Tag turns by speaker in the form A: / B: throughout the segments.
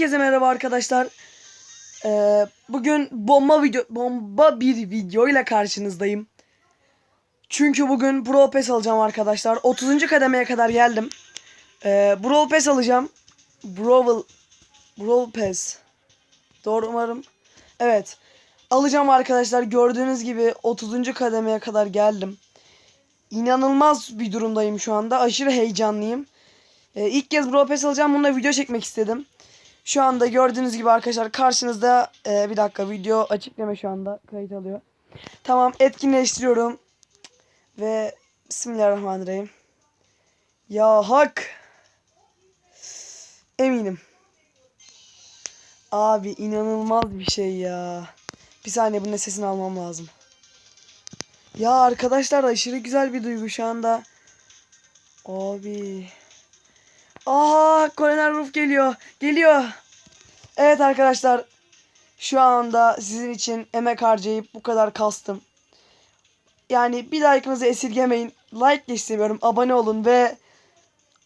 A: Herkese merhaba arkadaşlar. Ee, bugün bomba video bomba bir video ile karşınızdayım. Çünkü bugün Brawl Pass alacağım arkadaşlar. 30. kademeye kadar geldim. Ee, Brawl Pass alacağım. Brawl Brawl Pass. Doğru umarım. Evet. Alacağım arkadaşlar. Gördüğünüz gibi 30. kademeye kadar geldim. İnanılmaz bir durumdayım şu anda. Aşırı heyecanlıyım. Ee, ilk kez Brawl Pass alacağım. Bununla video çekmek istedim. Şu anda gördüğünüz gibi arkadaşlar karşınızda e, bir dakika video açıklama şu anda kayıt alıyor. Tamam etkinleştiriyorum. Ve Bismillahirrahmanirrahim. Ya hak. Eminim. Abi inanılmaz bir şey ya. Bir saniye bunun sesini almam lazım. Ya arkadaşlar aşırı güzel bir duygu şu anda. Abi. Aha Koloner Ruf geliyor. Geliyor. Evet arkadaşlar. Şu anda sizin için emek harcayıp bu kadar kastım. Yani bir like'ınızı esirgemeyin. Like de istemiyorum. Abone olun ve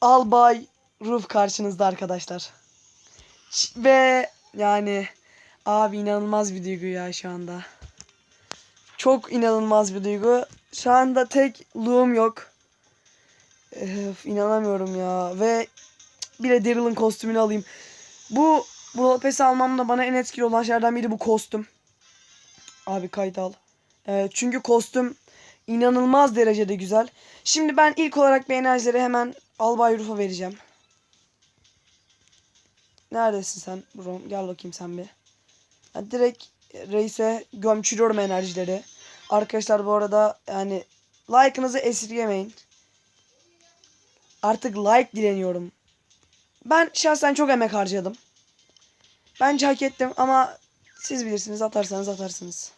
A: Albay Ruf karşınızda arkadaşlar. Ve yani abi inanılmaz bir duygu ya şu anda. Çok inanılmaz bir duygu. Şu anda tek loom yok. Öf, inanamıyorum ya. Ve bir de Daryl'ın kostümünü alayım. Bu bu Pass'i almamda bana en etkili olan şeylerden biri bu kostüm. Abi kayıt al. Evet, çünkü kostüm inanılmaz derecede güzel. Şimdi ben ilk olarak bir enerjileri hemen Albay Ruf'a vereceğim. Neredesin sen Brom? Gel bakayım sen bir. Ben direkt reise gömçürüyorum enerjileri. Arkadaşlar bu arada yani like'ınızı esirgemeyin. Artık like dileniyorum. Ben şahsen çok emek harcadım. Bence hak ettim ama siz bilirsiniz atarsanız atarsınız.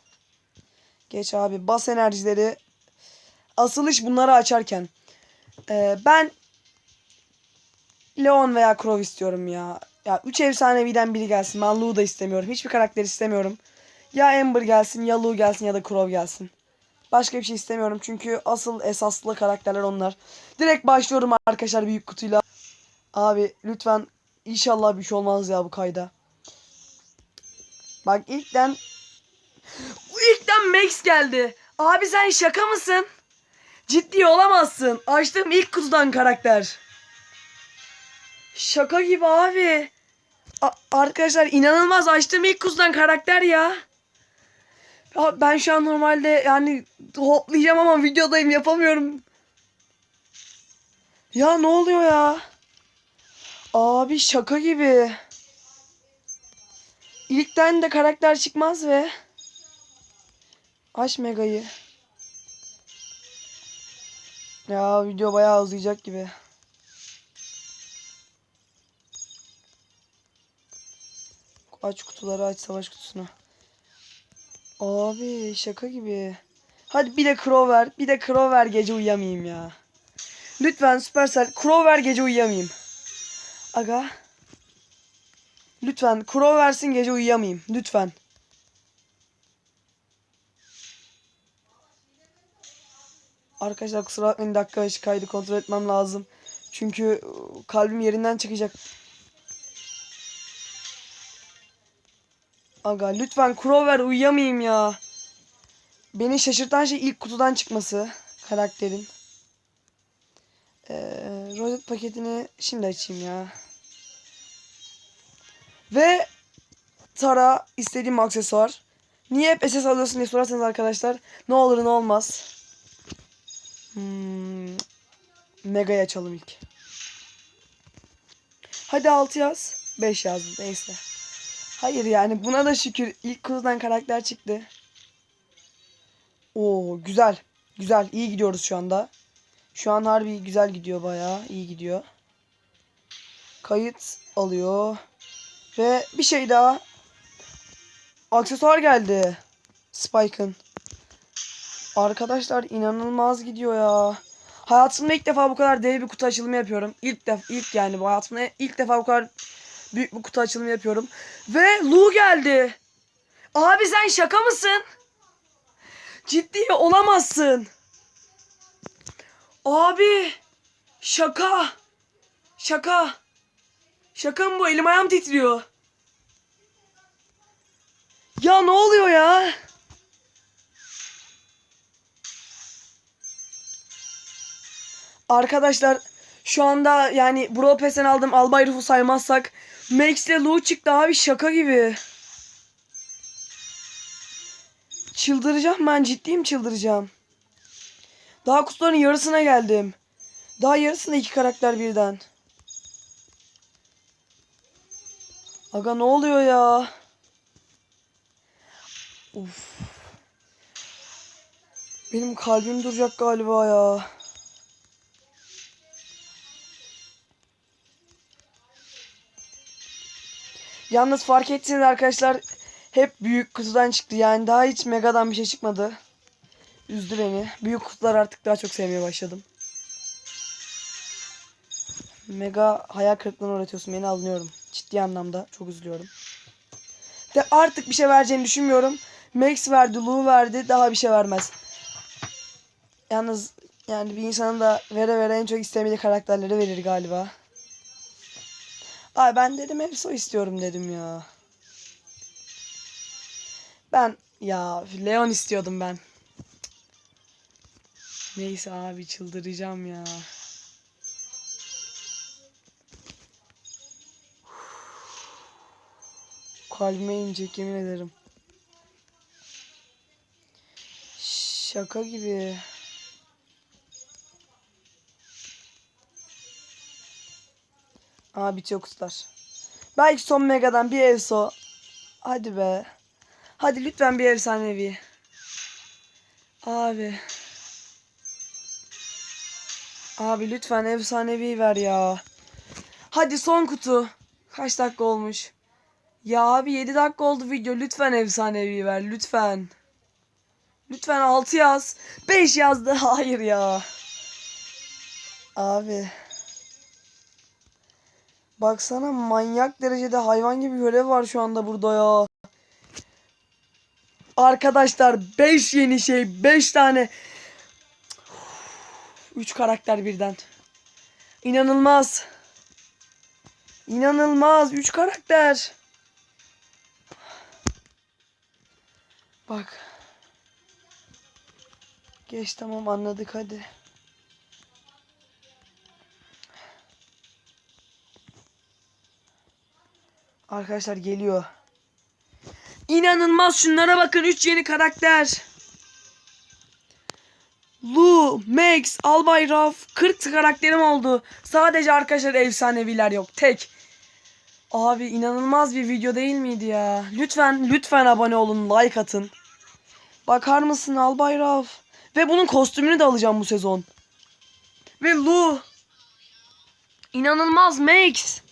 A: Geç abi bas enerjileri. Asılış bunları açarken. Ee, ben Leon veya Crow istiyorum ya. Ya 3 efsaneviden biri gelsin. Ben Lu da istemiyorum. Hiçbir karakter istemiyorum. Ya Amber gelsin ya Lu gelsin ya da Crow gelsin. Başka bir şey istemiyorum çünkü asıl esaslı karakterler onlar. Direkt başlıyorum arkadaşlar büyük kutuyla. Abi lütfen inşallah bir şey olmaz ya bu kayda. Bak ilkten ilkten Max geldi. Abi sen şaka mısın? Ciddi olamazsın. Açtığım ilk kutudan karakter. Şaka gibi abi. A- arkadaşlar inanılmaz açtığım ilk kutudan karakter ya. Ya ben şu an normalde yani hoplayacağım ama videodayım yapamıyorum. Ya ne oluyor ya? Abi şaka gibi. İlkten de karakter çıkmaz ve aç Mega'yı. Ya video bayağı uzayacak gibi. Aç kutuları aç savaş kutusunu. Abi şaka gibi. Hadi bir de Crow ver. Bir de Crow ver gece uyuyamayayım ya. Lütfen Supercell Crow ver gece uyuyamayayım. Aga. Lütfen Crow versin gece uyuyamayayım. Lütfen. Arkadaşlar kusura bakmayın dakika başı kaydı kontrol etmem lazım. Çünkü ıı, kalbim yerinden çıkacak. Aga lütfen ver uyuyamayayım ya. Beni şaşırtan şey ilk kutudan çıkması karakterin. Ee, rozet paketini şimdi açayım ya. Ve Tara istediğim aksesuar. Niye hep SS alıyorsun diye sorarsanız arkadaşlar. Ne olur ne olmaz. Hmm, Mega'yı açalım ilk. Hadi 6 yaz. 5 yazdım neyse. Hayır yani buna da şükür ilk kutudan karakter çıktı. Oo güzel. Güzel iyi gidiyoruz şu anda. Şu an harbi güzel gidiyor bayağı iyi gidiyor. Kayıt alıyor. Ve bir şey daha. Aksesuar geldi. Spike'ın. Arkadaşlar inanılmaz gidiyor ya. Hayatımda ilk defa bu kadar dev bir kutu açılımı yapıyorum. İlk defa ilk yani bu hayatımda ilk defa bu kadar büyük bir kutu açılımı yapıyorum. Ve Lu geldi. Abi sen şaka mısın? Ciddi olamazsın. Abi şaka. Şaka. Şaka mı bu? Elim ayağım titriyor. Ya ne oluyor ya? Arkadaşlar şu anda yani Brawl Pass'ten aldım Albay Ruf'u saymazsak Max ile Lou çıktı abi şaka gibi. Çıldıracağım ben ciddiyim çıldıracağım. Daha kutuların yarısına geldim. Daha yarısında iki karakter birden. Aga ne oluyor ya? Uf. Benim kalbim duracak galiba ya. Yalnız fark etseniz arkadaşlar hep büyük kutudan çıktı. Yani daha hiç Mega'dan bir şey çıkmadı. Üzdü beni. Büyük kutular artık daha çok sevmeye başladım. Mega hayal kırıklığına uğratıyorsun. Beni anlıyorum. Ciddi anlamda çok üzülüyorum. De artık bir şey vereceğini düşünmüyorum. Max verdi, Lou verdi. Daha bir şey vermez. Yalnız yani bir insanın da vere vere en çok istemediği karakterleri verir galiba. Ay ben dedim hepsi istiyorum dedim ya. Ben ya Leon istiyordum ben. Neyse abi çıldıracağım ya. Kalbime inecek yemin ederim. Şaka gibi. Aa bitiyor kutular. Belki son megadan bir evso. Hadi be. Hadi lütfen bir efsanevi. Abi. Abi lütfen efsanevi ver ya. Hadi son kutu. Kaç dakika olmuş? Ya abi 7 dakika oldu video. Lütfen efsanevi ver. Lütfen. Lütfen 6 yaz. 5 yazdı. Hayır ya. Abi. Baksana manyak derecede hayvan gibi görev var şu anda burada ya. Arkadaşlar 5 yeni şey 5 tane 3 karakter birden. İnanılmaz. İnanılmaz 3 karakter. Bak. Geç tamam anladık hadi. Arkadaşlar geliyor. İnanılmaz şunlara bakın 3 yeni karakter. Lu, Max, Albay Raf 40 karakterim oldu. Sadece arkadaşlar efsaneviler yok. Tek. Abi inanılmaz bir video değil miydi ya? Lütfen lütfen abone olun, like atın. Bakar mısın Albay Raf? Ve bunun kostümünü de alacağım bu sezon. Ve Lu. İnanılmaz Max.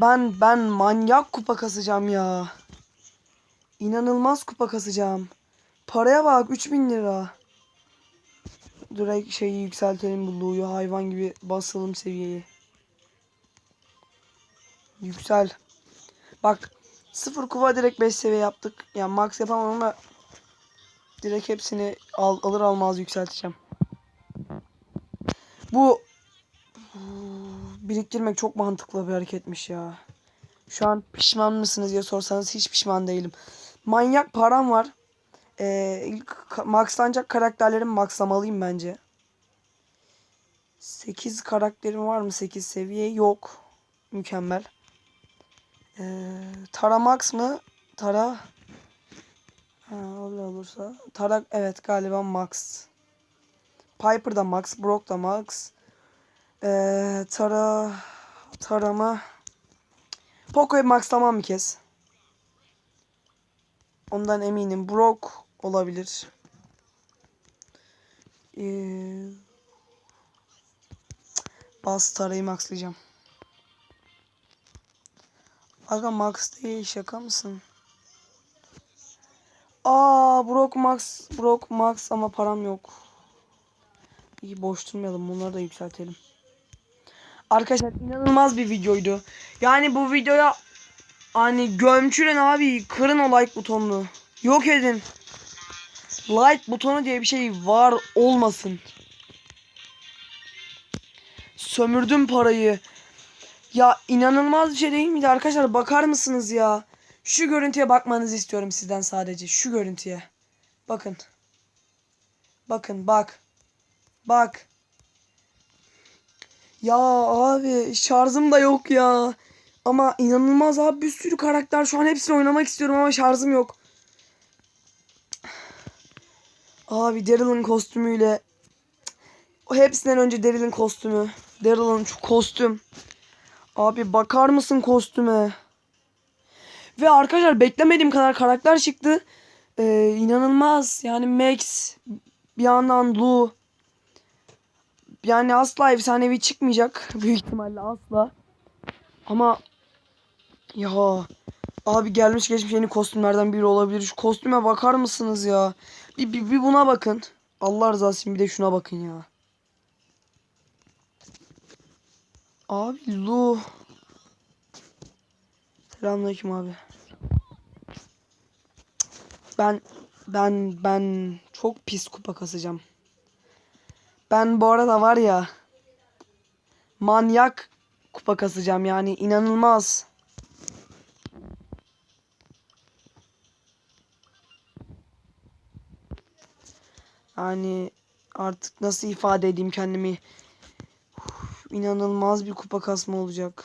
A: Ben ben manyak kupa kasacağım ya. İnanılmaz kupa kasacağım. Paraya bak 3000 lira. Direkt şeyi yükseltelim bu hayvan gibi basalım seviyeyi. Yüksel. Bak sıfır kuva direkt 5 seviye yaptık. Yani max yapamam ama direkt hepsini al, alır almaz yükselteceğim. Bu biriktirmek çok mantıklı bir hareketmiş ya. Şu an pişman mısınız diye sorsanız hiç pişman değilim. Manyak param var. Ee, maxlanacak karakterlerimi maxlamalıyım bence. 8 karakterim var mı? 8 seviye yok. Mükemmel. Ee, Tara Max mı? Tara ha, öyle olursa. Tara evet galiba Max. Piper da Max. Brock da Max. Ee, Tara Tarama Poco'yu maxlamam bir kez. Ondan eminim. Brock olabilir. Ee, Bas Tara'yı maxlayacağım. Aga Max değil şaka mısın? Aa Brock Max Brock Max ama param yok. İyi boş durmayalım bunları da yükseltelim. Arkadaşlar inanılmaz bir videoydu. Yani bu videoya hani gömçürün abi kırın o like butonunu. Yok edin. Like butonu diye bir şey var olmasın. Sömürdüm parayı. Ya inanılmaz bir şey değil miydi arkadaşlar? Bakar mısınız ya? Şu görüntüye bakmanızı istiyorum sizden sadece. Şu görüntüye. Bakın. Bakın bak. Bak. Ya abi şarjım da yok ya. Ama inanılmaz abi bir sürü karakter şu an hepsini oynamak istiyorum ama şarjım yok. Abi Daryl'ın kostümüyle hepsinden önce Daryl'ın kostümü. Daryl'ın şu kostüm. Abi bakar mısın kostüme? Ve arkadaşlar beklemediğim kadar karakter çıktı. Ee, inanılmaz. Yani Max, bir yandan Lu. Yani asla efsanevi çıkmayacak. Büyük ihtimalle asla. Ama ya abi gelmiş geçmiş yeni kostümlerden biri olabilir. Şu kostüme bakar mısınız ya? Bir, bir, bir buna bakın. Allah rızası için bir de şuna bakın ya. Abi Lu. Selamünaleyküm abi. Ben ben ben çok pis kupa kasacağım. Ben bu arada var ya manyak kupa kasacağım yani inanılmaz. Yani artık nasıl ifade edeyim kendimi? Uf, inanılmaz bir kupa kasma olacak.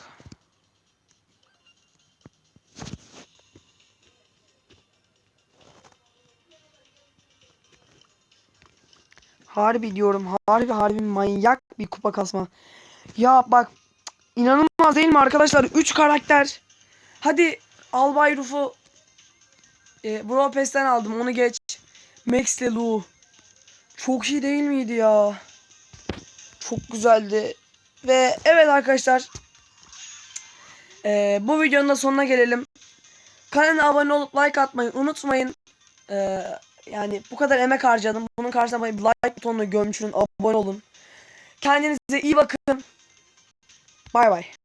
A: Harbi diyorum. Harbi harbi manyak bir kupa kasma. Ya bak inanılmaz değil mi arkadaşlar? 3 karakter. Hadi Albay Ruf'u e, Pass'ten aldım. Onu geç. Max ile Lu. Çok iyi değil miydi ya? Çok güzeldi. Ve evet arkadaşlar. e, bu videonun da sonuna gelelim. Kanalıma abone olup like atmayı unutmayın. E, yani bu kadar emek harcadım. Bunun karşısına bir like butonuna gömçürün. Abone olun. Kendinize iyi bakın. Bay bay.